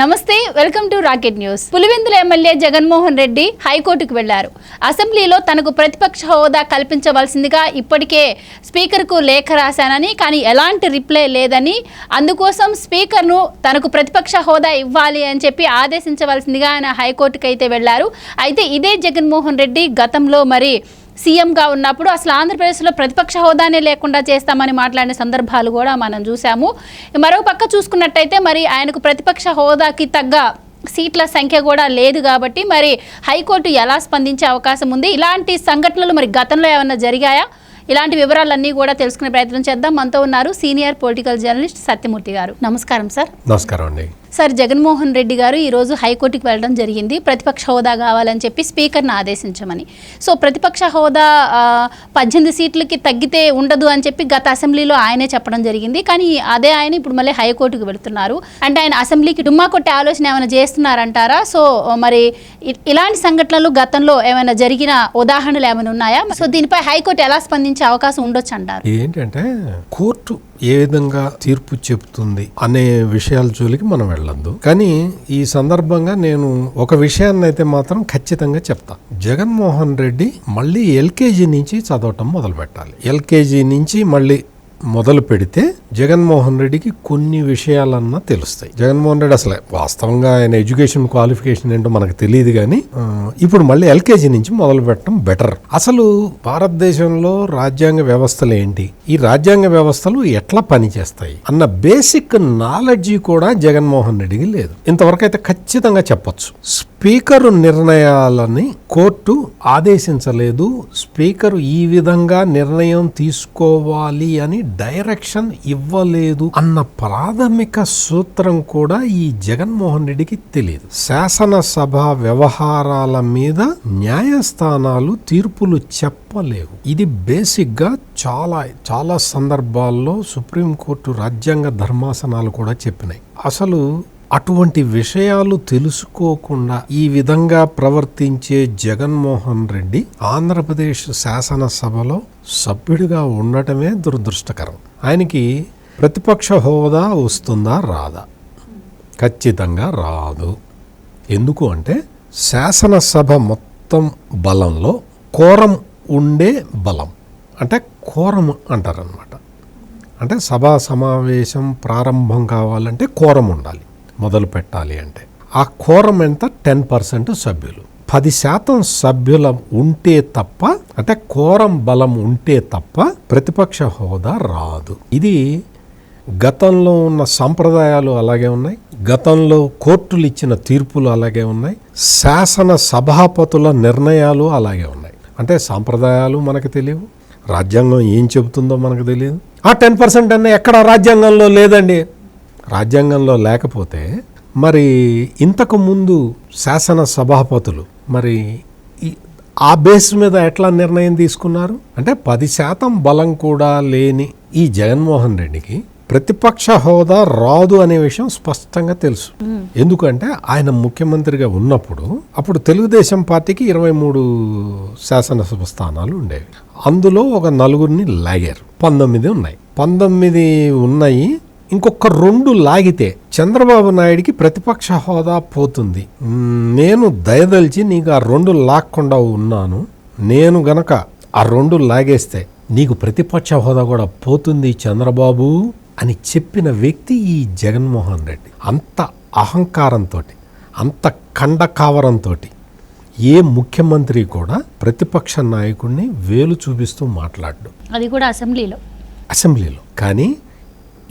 నమస్తే welcome to rocket news. Pulivendula MLA Jaganmohan Reddy హైకోర్టుకు వెళ్ళారు. అసెంబ్లీలో తనకు ప్రతిపక్ష హోదా కల్పించవలసిందిగా ఇప్పటికే స్పీకర్కు లేఖ రాశానని కానీ ఎలాంటి రిప్లై లేదని అందుకోసం స్పీకర్ను తనకు ప్రతిపక్ష హోదా ఇవ్వాలి అని చెప్పి ఆదేశించవలసిందిగా ఆయన హైకోర్టుకు అయితే వెళ్ళారు. అయితే ఇదే జగన్మోహన్ రెడ్డి గతంలో మరి సీఎంగా ఉన్నప్పుడు అసలు ఆంధ్రప్రదేశ్లో ప్రతిపక్ష హోదానే లేకుండా చేస్తామని మాట్లాడిన సందర్భాలు కూడా మనం చూసాము మరో పక్క చూసుకున్నట్టయితే మరి ఆయనకు ప్రతిపక్ష హోదాకి తగ్గ సీట్ల సంఖ్య కూడా లేదు కాబట్టి మరి హైకోర్టు ఎలా స్పందించే అవకాశం ఉంది? ఇలాంటి సంఘటనలు మరి గతంలో ఏమైనా జరిగాయా? ఇలాంటి వివరాలన్నీ కూడా తెలుసుకునే ప్రయత్నం చేద్దాం. మనతో ఉన్నారు సీనియర్ పొలిటికల్ జర్నలిస్ట్ సత్యమూర్తి గారు. నమస్కారం సార్. నమస్కారం అండి. సార్ జగన్మోహన్ రెడ్డి గారు ఈరోజు హైకోర్టుకి వెళ్ళడం జరిగింది. ప్రతిపక్ష హోదా కావాలని చెప్పి స్పీకర్ను ఆదేశించమని. సో ప్రతిపక్ష హోదా పద్దెనిమిది సీట్లకి తగ్గితే ఉండదు అని చెప్పి గత అసెంబ్లీలో ఆయనే చెప్పడం జరిగింది. కానీ అదే ఆయన ఇప్పుడు మళ్ళీ హైకోర్టుకు వెళుతున్నారు. అంటే ఆయన అసెంబ్లీకి డుమ్మా కొట్టే ఆలోచన ఏమైనా చేస్తున్నారంటారా? సో మరి ఇలాంటి సంఘటనలు గతంలో ఏమైనా జరిగిన ఉదాహరణలు ఏమైనా ఉన్నాయా? సో దీనిపై హైకోర్టు ఎలా స్పందించే అవకాశం ఉండొచ్చు అంటారు. ఏంటంటే కోర్టు ఏ విధంగా తీర్పు చెబుతుంది అనే విషయాల జోలికి మనం వాళ్ళందు కానీ ఈ సందర్భంగా నేను ఒక విషయాన్ని అయితే మాత్రం ఖచ్చితంగా చెప్తా. జగన్మోహన్ రెడ్డి మళ్ళీ ఎల్కేజీ నుంచి చదవటం మొదలు పెట్టాలి ఎల్కేజీ నుంచి మళ్ళీ మొదలు పెడితే జగన్మోహన్ రెడ్డికి కొన్ని విషయాలన్నా తెలుస్తాయి. జగన్మోహన్ రెడ్డి అసలు వాస్తవంగా ఆయన ఎడ్యుకేషన్ క్వాలిఫికేషన్ ఏంటో మనకు తెలియదు కానీ ఇప్పుడు మళ్ళీ ఎల్కేజీ నుంచి మొదలు పెట్టడం బెటర్. అసలు భారతదేశంలో రాజ్యాంగ వ్యవస్థలు ఏంటి? ఈ రాజ్యాంగ వ్యవస్థలు ఎట్లా పనిచేస్తాయి? అన్న బేసిక్ నాలెడ్జి కూడా జగన్మోహన్ రెడ్డికి లేదు. ఇంతవరకు అయితే ఖచ్చితంగా చెప్పొచ్చు. స్పీకరు నిర్ణయాలని కోర్టు ఆదేశించలేదు. స్పీకర్ ఈ విధంగా నిర్ణయం తీసుకోవాలి అని డైరెక్షన్ ఇవ్వలేదు అన్న ప్రాథమిక సూత్రం కూడా ఈ జగన్మోహన్ రెడ్డికి తెలియదు. శాసనసభ వ్యవహారాల మీద న్యాయస్థానాలు తీర్పులు చెప్పలేవు. ఇది బేసిక్గా చాలా చాలా సందర్భాల్లో సుప్రీంకోర్టు రాజ్యాంగ ధర్మాసనాలు కూడా చెప్పినాయి. అసలు అటువంటి విషయాలు తెలుసుకోకుండా ఈ విధంగా ప్రవర్తించే జగన్మోహన్ రెడ్డి ఆంధ్రప్రదేశ్ శాసనసభలో సభ్యుడిగా ఉండటమే దురదృష్టకరం. ఆయనకి ప్రతిపక్ష హోదా వస్తుందా రాదా? ఖచ్చితంగా రాదు. ఎందుకు అంటే శాసనసభ మొత్తం బలంలో కోరం ఉండే బలం. అంటే కోరం అంటారనమాట అంటే సభా సమావేశం ప్రారంభం కావాలంటే కోరం ఉండాలి. మొదలు పెట్టాలి అంటే. ఆ కోరం ఎంత? టెన్ పర్సెంట్ సభ్యులు. పది శాతం సభ్యుల ఉంటే తప్ప అంటే కోరం బలం ఉంటే తప్ప ప్రతిపక్ష హోదా రాదు. ఇది గతంలో ఉన్న సంప్రదాయాలు అలాగే ఉన్నాయి. గతంలో కోర్టులు ఇచ్చిన తీర్పులు అలాగే ఉన్నాయి. శాసన సభాపతుల నిర్ణయాలు అలాగే ఉన్నాయి. అంటే సాంప్రదాయాలు మనకు తెలియవు. రాజ్యాంగం ఏం చెబుతుందో మనకు తెలియదు. ఆ టెన్ పర్సెంట్ అన్న ఎక్కడ రాజ్యాంగంలో లేదండి? రాజ్యాంగంలో లేకపోతే మరి ఇంతకు ముందు శాసన సభాపతులు మరి ఆ బేస్ మీద ఎట్లా నిర్ణయం తీసుకున్నారు? అంటే పది శాతం బలం కూడా లేని ఈ జగన్మోహన్ రెడ్డికి ప్రతిపక్ష హోదా రాదు అనే విషయం స్పష్టంగా తెలుసు. ఎందుకంటే ఆయన ముఖ్యమంత్రిగా ఉన్నప్పుడు అప్పుడు తెలుగుదేశం పార్టీకి ఇరవై మూడు శాసనసభ స్థానాలు ఉండేవి. అందులో ఒక నలుగురిని లాగారు. పంతొమ్మిది ఉన్నాయి. పంతొమ్మిది ఉన్నాయి. ఇంకొక రెండు లాగితే చంద్రబాబు నాయుడికి ప్రతిపక్ష హోదా పోతుంది. నేను దయదలిచి నీకు ఆ రెండు లాక్కుండా ఉన్నాను. నేను గనక ఆ రెండు లాగేస్తే నీకు ప్రతిపక్ష హోదా కూడా పోతుంది చంద్రబాబు అని చెప్పిన వ్యక్తి ఈ జగన్మోహన్ రెడ్డి. అంత అహంకారంతో అంత కండకావరంతో ఏ ముఖ్యమంత్రి కూడా ప్రతిపక్ష నాయకుడిని వేలు చూపిస్తూ మాట్లాడు అది కూడా అసెంబ్లీలో. అసెంబ్లీలో. కానీ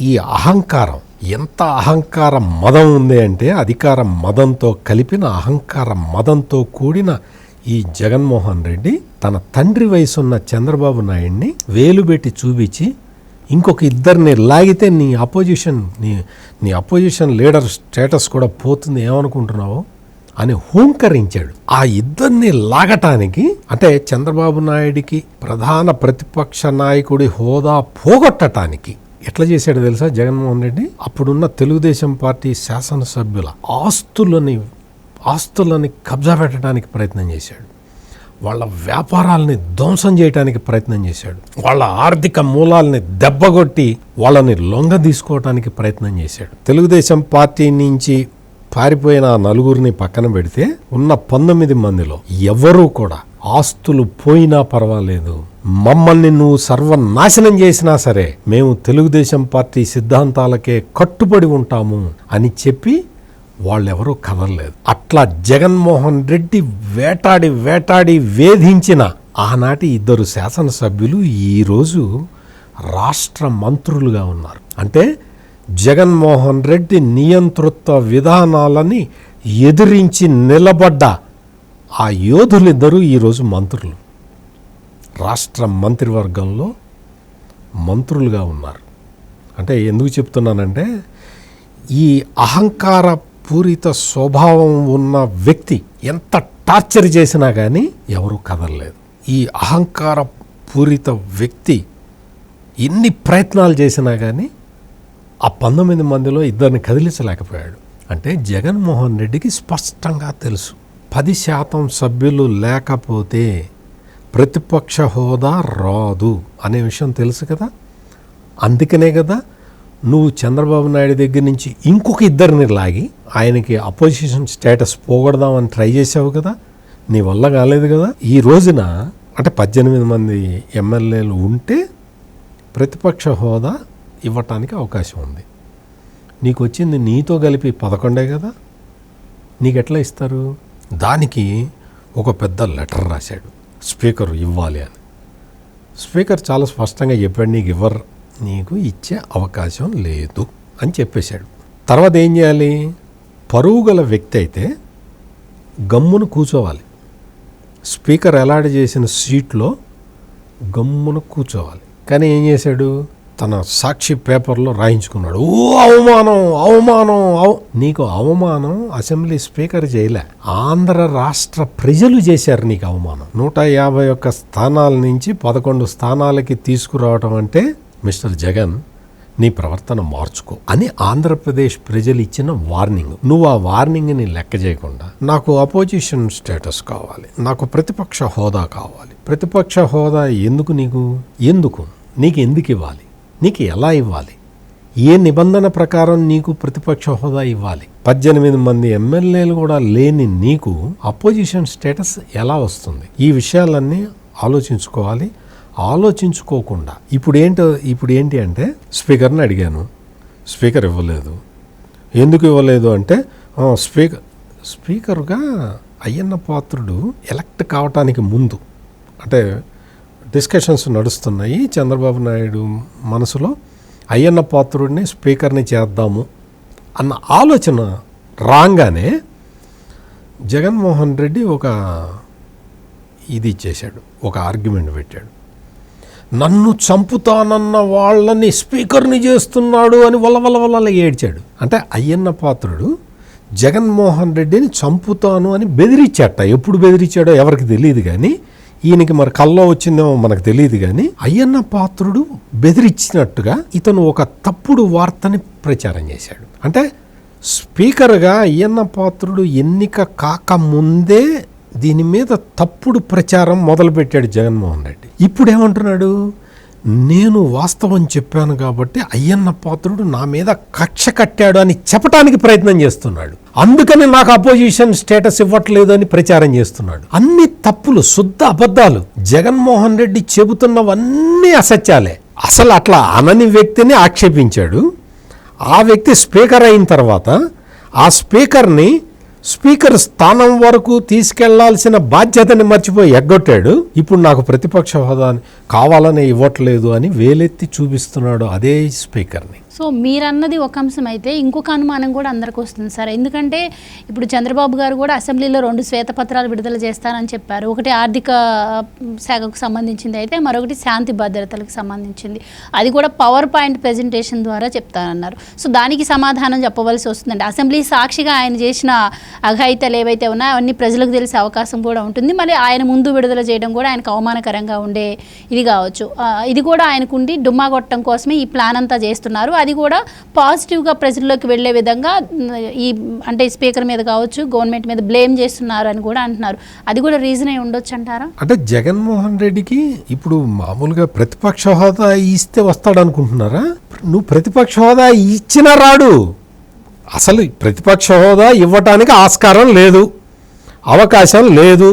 ఈ అహంకారం ఎంత అహంకార మదం ఉంది అంటే అధికార మదంతో కలిపిన అహంకార మదంతో కూడిన ఈ జగన్మోహన్ రెడ్డి తన తండ్రి వయసున్న చంద్రబాబు నాయుడిని వేలుబెట్టి చూపించి ఇంకొక ఇద్దరిని లాగితే నీ అపోజిషన్ నీ నీ అపోజిషన్ లీడర్ స్టేటస్ కూడా పోతుంది ఏమనుకుంటున్నావు? అని హూంకరించాడు. ఆ ఇద్దరిని లాగటానికి అంటే చంద్రబాబు నాయుడికి ప్రధాన ప్రతిపక్ష నాయకుడి హోదా పోగొట్టటానికి ఎట్లా చేశాడు తెలుసా? జగన్మోహన్ రెడ్డి? అప్పుడున్న తెలుగుదేశం పార్టీ శాసనసభ్యుల ఆస్తులని ఆస్తులని కబ్జా పెట్టడానికి ప్రయత్నం చేశాడు. వాళ్ళ వ్యాపారాలని ధ్వంసం చేయడానికి ప్రయత్నం చేశాడు. వాళ్ళ ఆర్థిక మూలాల్ని దెబ్బగొట్టి వాళ్ళని లొంగ తీసుకోవడానికి ప్రయత్నం చేశాడు. తెలుగుదేశం పార్టీ నుంచి పారిపోయిన నలుగురిని పక్కన పెడితే ఉన్న పంతొమ్మిది మందిలో ఎవరూ కూడా ఆస్తులు పోయినా పర్వాలేదు మమ్మల్ని నువ్వు సర్వనాశనం చేసినా సరే మేము తెలుగుదేశం పార్టీ సిద్ధాంతాలకే కట్టుబడి ఉంటాము అని చెప్పి వాళ్ళెవరూ కదలలేదు. అట్లా జగన్మోహన్ రెడ్డి వేటాడి వేటాడి వేధించిన ఆనాటి ఇద్దరు శాసనసభ్యులు ఈరోజు రాష్ట్ర మంత్రులుగా ఉన్నారు. అంటే జగన్మోహన్ రెడ్డి నియంతృత్వ విధానాలని ఎదిరించి నిలబడ్డ ఆ యోధులిద్దరూ ఈరోజు మంత్రులు. రాష్ట్ర మంత్రివర్గంలో మంత్రులుగా ఉన్నారు. అంటే ఎందుకు చెప్తున్నానంటే ఈ అహంకార పూరిత స్వభావం ఉన్న వ్యక్తి ఎంత టార్చర్ చేసినా కానీ ఎవరూ కదలలేదు. ఈ అహంకార పూరిత వ్యక్తి ఎన్ని ప్రయత్నాలు చేసినా కానీ ఆ పంతొమ్మిది మందిలో ఇద్దరిని కదిలించలేకపోయాడు. అంటే జగన్మోహన్ రెడ్డికి స్పష్టంగా తెలుసు. పది శాతం సభ్యులు లేకపోతే ప్రతిపక్ష హోదా రాదు అనే విషయం తెలుసు కదా? అందుకనే కదా నువ్వు చంద్రబాబు నాయుడు దగ్గర నుంచి ఇంకొక ఇద్దరిని లాగి ఆయనకి అపోజిషన్ స్టేటస్ పోగొడదామని ట్రై చేసావు కదా? నీ వల్ల కాలేదు కదా? ఈ రోజున అంటే పద్దెనిమిది మంది ఎమ్మెల్యేలు ఉంటే ప్రతిపక్ష హోదా ఇవ్వటానికి అవకాశం ఉంది. నీకు వచ్చింది నీతో కలిపి పదకొండే కదా? నీకు ఎట్లా ఇస్తారు? దానికి ఒక పెద్ద లెటర్ రాశాడు. స్పీకర్ ఇవ్వాలి అని. స్పీకర్ చాలా స్పష్టంగా చెప్పాడు నీకు ఇవ్వరు నీకు ఇచ్చే అవకాశం లేదు అని చెప్పేశాడు. తర్వాత ఏం చేయాలి? పరువు గల వ్యక్తి అయితే గమ్మును కూర్చోవాలి. స్పీకర్ అలాట్ చేసిన సీట్లో గమ్మున కూర్చోవాలి. కానీ ఏం చేశాడు? తన సాక్షి పేపర్లో రాయించుకున్నాడు. ఓ అవమానం అవమానం అవ నీకు అవమానం అసెంబ్లీ స్పీకర్ చేయలే. ఆంధ్ర రాష్ట్ర ప్రజలు చేశారు నీకు అవమానం. నూట యాభై ఒక్క స్థానాల నుంచి పదకొండు స్థానాలకి తీసుకురావటం అంటే మిస్టర్ జగన్ నీ ప్రవర్తన మార్చుకో అని ఆంధ్రప్రదేశ్ ప్రజలు ఇచ్చిన వార్నింగ్. నువ్వు ఆ వార్నింగ్ని లెక్క చేయకుండా నాకు అపోజిషన్ స్టేటస్ కావాలి. నాకు ప్రతిపక్ష హోదా కావాలి. ప్రతిపక్ష హోదా ఎందుకు నీకు? ఎందుకు? నీకు ఎందుకు ఇవ్వాలి? నీకు ఎలా ఇవ్వాలి? ఏ నిబంధన ప్రకారం నీకు ప్రతిపక్ష హోదా ఇవ్వాలి? పద్దెనిమిది మంది ఎమ్మెల్యేలు కూడా లేని నీకు అపోజిషన్ స్టేటస్ ఎలా వస్తుంది? ఈ విషయాలన్నీ ఆలోచించుకోవాలి. ఆలోచించుకోకుండా ఇప్పుడు ఏంటో ఇప్పుడు ఏంటి అంటే స్పీకర్ని అడిగాను. స్పీకర్ ఇవ్వలేదు. ఎందుకు ఇవ్వలేదు అంటే స్పీకర్ స్పీకర్గా అయ్యన్న పాత్రుడు ఎలక్ట్ కావటానికి ముందు అంటే డిస్కషన్స్ నడుస్తున్నాయి. చంద్రబాబు నాయుడు మనసులో అయ్యన్న పాత్రుడిని స్పీకర్ని చేద్దాము అన్న ఆలోచన రాగానే జగన్మోహన్ రెడ్డి ఒక ఇది ఇచ్చేశాడు ఒక ఆర్గ్యుమెంట్ పెట్టాడు. నన్ను చంపుతానన్న వాళ్ళని స్పీకర్ని చేస్తున్నాడు అని వల్ల వల్ల వల్ల ఏడ్చాడు. అంటే అయ్యన్న పాత్రుడు జగన్మోహన్ రెడ్డిని చంపుతాను అని బెదిరించాట. ఎప్పుడు బెదిరించాడో ఎవరికి తెలియదు కానీ ఈయనకి మరి కల్లో వచ్చిందేమో మనకు తెలియదు కానీ అయ్యన్న పాత్రుడు బెదిరించినట్టుగా ఇతను ఒక తప్పుడు వార్తని ప్రచారం చేశాడు. అంటే స్పీకర్గా అయ్యన్న పాత్రుడు ఎన్నిక కాక ముందే దీని మీద తప్పుడు ప్రచారం మొదలుపెట్టాడు జగన్మోహన్ రెడ్డి. ఇప్పుడు ఏమంటున్నాడు నేను వాస్తవం చెప్పాను కాబట్టి అయ్యన్న పాత్రుడు నా మీద కక్ష కట్టాడు అని చెప్పడానికి ప్రయత్నం చేస్తున్నాడు. అందుకని నాకు అపోజిషన్ స్టేటస్ ఇవ్వట్లేదు అని ప్రచారం చేస్తున్నాడు. అన్ని తప్పులు శుద్ధ అబద్ధాలు జగన్మోహన్ రెడ్డి చెబుతున్నవన్నీ అసత్యాలే. అసలు అట్లా అనని వ్యక్తిని ఆక్షేపించాడు. ఆ వ్యక్తి స్పీకర్ అయిన తర్వాత ఆ స్పీకర్ని స్పీకర్ స్థానం వరకు తీసుకెళ్ళాల్సిన బాధ్యతని మర్చిపోయి ఎగ్గొట్టాడు. ఇప్పుడు నాకు ప్రతిపక్ష హోదాని కావాలనే ఇవ్వట్లేదు అని వేలెత్తి చూపిస్తున్నాడు అదే స్పీకర్ని. సో మీరన్నది ఒక అంశం అయితే ఇంకొక అనుమానం కూడా అందరికి వస్తుంది సార్. ఎందుకంటే ఇప్పుడు చంద్రబాబు గారు కూడా అసెంబ్లీలో రెండు శ్వేతపత్రాలు విడుదల చేస్తారని చెప్పారు. ఒకటి ఆర్థిక శాఖకు సంబంధించింది అయితే మరొకటి శాంతి భద్రతలకు సంబంధించింది. అది కూడా పవర్ పాయింట్ ప్రెజెంటేషన్ ద్వారా చెప్తానన్నారు సో దానికి సమాధానం చెప్పవలసి వస్తుందండి. అసెంబ్లీ సాక్షిగా ఆయన చేసిన అఘాయితలు ఏవైతే ఉన్నాయో అవన్నీ ప్రజలకు తెలిసే అవకాశం కూడా ఉంటుంది. మరి ఆయన ముందు విడుదల చేయడం కూడా ఆయనకు అవమానకరంగా ఉండే ఇది కావచ్చు. ఇది కూడా ఆయనకుండి డుమ్మా కొట్టడం కోసమే ఈ ప్లాన్ అంతా చేస్తున్నారు. అది అది కూడా పాజిటివ్గా ప్రజల్లోకి వెళ్ళే విధంగా ఈ అంటే స్పీకర్ మీద కావచ్చు గవర్నమెంట్ మీద బ్లేమ్ చేస్తున్నారు అని కూడా అంటున్నారు. అది కూడా రీజన్ అయి ఉండొచ్చు అంటారా? అంటే జగన్మోహన్ రెడ్డికి ఇప్పుడు మామూలుగా ప్రతిపక్ష హోదా ఇస్తే వస్తాడు అనుకుంటున్నారా నువ్వు ప్రతిపక్ష హోదా ఇచ్చినా రాడు. అసలు ప్రతిపక్ష హోదా ఇవ్వటానికి ఆస్కారం లేదు. అవకాశం లేదు.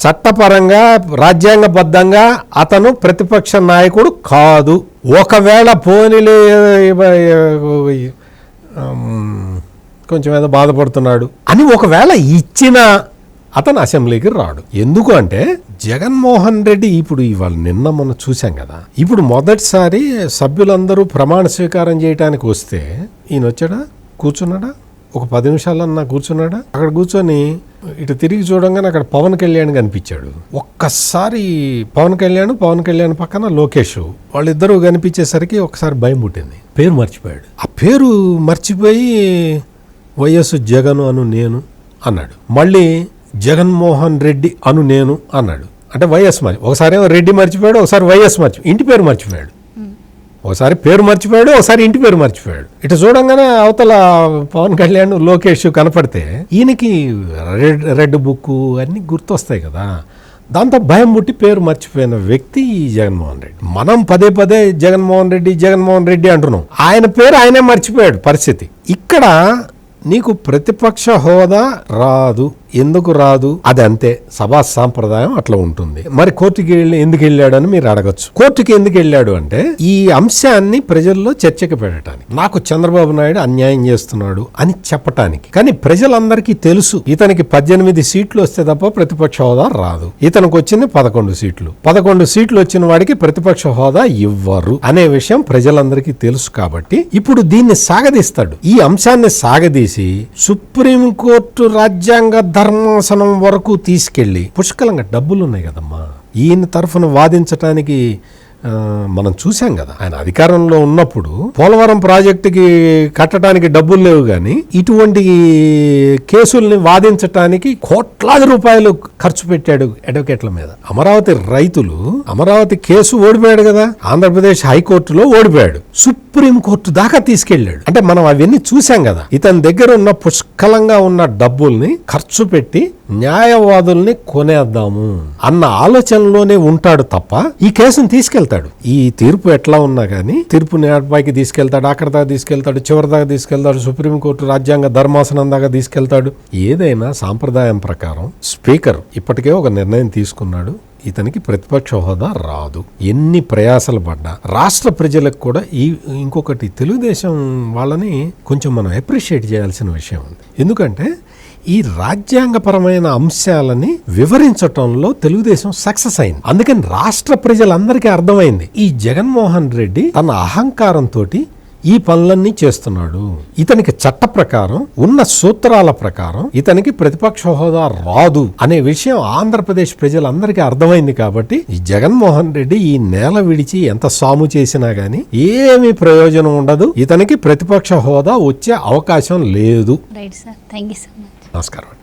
చట్టపరంగా రాజ్యాంగబద్ధంగా అతను ప్రతిపక్ష నాయకుడు కాదు. ఒకవేళ పోనీలే కొంచెం ఏదో బాధపడుతున్నాడు అని ఒకవేళ ఇచ్చిన అతను అసెంబ్లీకి రాడు. ఎందుకు అంటే జగన్మోహన్ రెడ్డి ఇప్పుడు ఇవాళ నిన్న మనం చూసాం కదా. ఇప్పుడు మొదటిసారి సభ్యులందరూ ప్రమాణ స్వీకారం చేయడానికి వస్తే ఈయన వచ్చాడా కూర్చున్నాడా? ఒక పది నిమిషాలన్నా కూర్చున్నాడా? అక్కడ కూర్చొని ఇటు తిరిగి చూడంగానే అక్కడ పవన్ కళ్యాణ్ కనిపించాడు. ఒక్కసారి పవన్ కళ్యాణ్ పవన్ కళ్యాణ్ పక్కన లోకేష్ వాళ్ళిద్దరూ కనిపించేసరికి ఒకసారి భయం పుట్టింది. పేరు మర్చిపోయాడు. ఆ పేరు మర్చిపోయి వైఎస్ జగన్ అను నేను అన్నాడు. మళ్ళీ జగన్మోహన్ రెడ్డి అను నేను అన్నాడు. అంటే వైఎస్ మర్చి ఒకసారి రెడ్డి మర్చిపోయాడు ఒకసారి వైఎస్ మర్చి ఇంటి పేరు మర్చిపోయాడు. ఒకసారి పేరు మర్చిపోయాడు ఒకసారి ఇంటి పేరు మర్చిపోయాడు. ఇటు చూడంగానే అవతల పవన్ కళ్యాణ్ లోకేష్ కనపడితే ఈయనకి రెడ్ రెడ్ బుక్ అన్ని గుర్తొస్తాయి కదా. దాంతో భయం పుట్టి పేరు మర్చిపోయిన వ్యక్తి జగన్మోహన్ రెడ్డి. మనం పదే పదే జగన్మోహన్ రెడ్డి జగన్మోహన్ రెడ్డి అంటున్నాం. ఆయన పేరు ఆయనే మర్చిపోయాడు పరిస్థితి. ఇక్కడ నీకు ప్రతిపక్ష హోదా రాదు. ఎందుకు రాదు? అది అంతే. సభా సాంప్రదాయం అట్లా ఉంటుంది. మరి కోర్టుకి వెళ్ళి ఎందుకు వెళ్ళాడు అని మీరు అడగచ్చు. కోర్టుకి ఎందుకు వెళ్ళాడు అంటే ఈ అంశాన్ని ప్రజల్లో చర్చకు పెట్టడానికి. నాకు చంద్రబాబు నాయుడు అన్యాయం చేస్తున్నాడు అని చెప్పటానికి. కానీ ప్రజలందరికీ తెలుసు ఇతనికి పద్దెనిమిది సీట్లు వస్తే తప్ప ప్రతిపక్ష హోదా రాదు. ఇతనికి వచ్చింది పదకొండు సీట్లు. పదకొండు సీట్లు వచ్చిన వాడికి ప్రతిపక్ష హోదా ఇవ్వరు అనే విషయం ప్రజలందరికీ తెలుసు కాబట్టి ఇప్పుడు దీన్ని సాగదీస్తాడు. ఈ అంశాన్ని సాగదీసి సుప్రీంకోర్టు రాజ్యాంగ ధర్మాసనం వరకు తీసుకెళ్ళి పుష్కలంగా డబ్బులు ఉన్నాయి కదమ్మా. ఈయన తరఫున వాదించటానికి మనం చూసాం కదా ఆయన అధికారంలో ఉన్నప్పుడు పోలవరం ప్రాజెక్టుకి కట్టడానికి డబ్బులు లేవు కానీ ఇటువంటి కేసుల్ని వాదించటానికి కోట్లాది రూపాయలు ఖర్చు పెట్టాడు అడ్వకేట్ల మీద. అమరావతి రైతులు అమరావతి కేసు ఓడిపోయాడు కదా ఆంధ్రప్రదేశ్ హైకోర్టులో ఓడిపోయాడు సుప్రీం కోర్టు దాకా తీసుకెళ్ళాడు. అంటే మనం అవన్నీ చూసాం కదా ఇతని దగ్గర ఉన్న పుష్కలంగా ఉన్న డబ్బుల్ని ఖర్చు పెట్టి న్యాయవాదుల్ని కొనేద్దాము అన్న ఆలోచనలోనే ఉంటాడు తప్ప ఈ కేసును తీసుకెళ్తాడు. ఈ తీర్పు ఎట్లా ఉన్నా కానీ తీర్పు నేర్పాయికి తీసుకెళ్తాడు అక్కడ దాకా తీసుకెళ్తాడు చివరి దాకా తీసుకెళ్తాడు సుప్రీంకోర్టు రాజ్యాంగ ధర్మాసనం దాకా తీసుకెళ్తాడు. ఏదైనా సాంప్రదాయం ప్రకారం స్పీకర్ ఇప్పటికే ఒక నిర్ణయం తీసుకున్నాడు. ఇతనికి ప్రతిపక్ష హోదా రాదు. ఎన్ని ప్రయాసలు పడ్డా రాష్ట్ర ప్రజలకు కూడా ఈ ఇంకొకటి తెలుగుదేశం వాళ్ళని కొంచెం మనం అప్రిషియేట్ చేయాల్సిన విషయం ఉంది. ఎందుకంటే ఈ రాజ్యాంగపరమైన అంశాలని వివరించటంలో తెలుగుదేశం సక్సెస్ అయింది. అందుకని రాష్ట్ర ప్రజలందరికీ అర్థమైంది. ఈ జగన్మోహన్ రెడ్డి తన అహంకారంతో ఈ పనులన్నీ చేస్తున్నాడు. ఇతనికి చట్ట ప్రకారం ఉన్న సూత్రాల ప్రకారం ఇతనికి ప్రతిపక్ష హోదా రాదు అనే విషయం ఆంధ్రప్రదేశ్ ప్రజలందరికీ అర్థమైంది కాబట్టి ఈ జగన్మోహన్ రెడ్డి ఈ నేల విడిచి ఎంత సాము చేసినా గాని ఏమీ ప్రయోజనం ఉండదు. ఇతనికి ప్రతిపక్ష హోదా వచ్చే అవకాశం లేదు. Right sir thank you so much నమస్కారం అండి